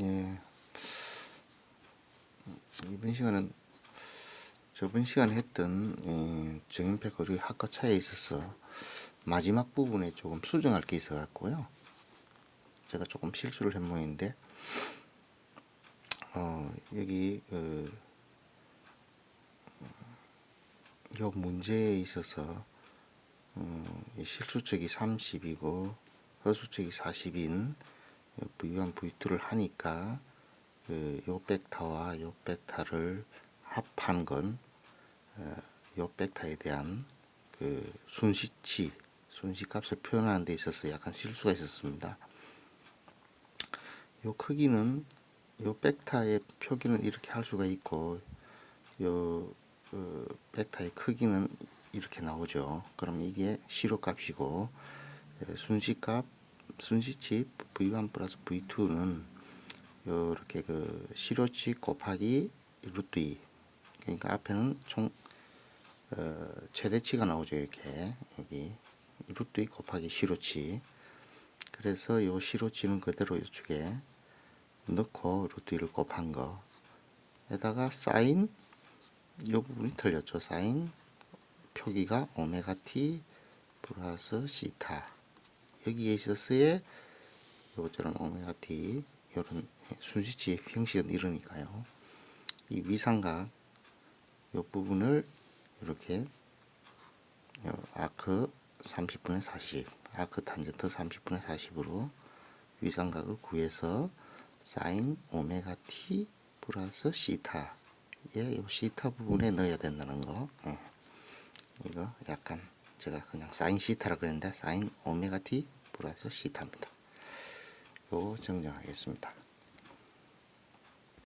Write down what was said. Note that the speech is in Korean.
예. 이번 시간은 저번 시간에 했던 예, 정인팩 거리 학과 차에 있어서 마지막 부분에 조금 수정할 게 있어 갖고요. 제가 조금 실수를 한 모양인데 어, 여기 그, 요 문제에 있어서 어, 이 실수적이 30이고 허수적이 40인 V1, V2를 하니까 그요 벡터와 요 벡터를 합한 건 어, 요 벡터에 대한 그 순시치 순시값을 표현하는 데 있어서 약간 실수가 있었습니다. 요 크기는 요 벡터의 표기는 이렇게 할 수가 있고 요 그, 벡터의 크기는 이렇게 나오죠. 그럼 이게 시로값이고 예, 순시값 순시치 v1 플러스 v2는 이렇게 그 시로치 곱하기 루트 2 그러니까 앞에는 총 어, 최대치가 나오죠 이렇게. 여기 루트 2 곱하기 시로치. 그래서 요 시로치는 그대로 이쪽에 넣고 루트 2를 곱한 거. 에다가 사인 요 부분이 틀렸죠. 사인 표기가 오메가 t 플러스 시타 여기에 있어서의 요처럼 오메가 t 이런 순시치 형식은 이러니까요. 이 위상각 이 부분을 이렇게 요 아크 30분의 40 아크 탄젠트 30분의 40으로 위상각을 구해서 사인 오메가 t 플러스 시타의 요 시타 부분에 넣어야 된다는 거 예. 이거 약간 제가 그냥 사인 시타라 그랬는데 사인 오메가 t 플러스 시타입니다. 요 정정하겠습니다.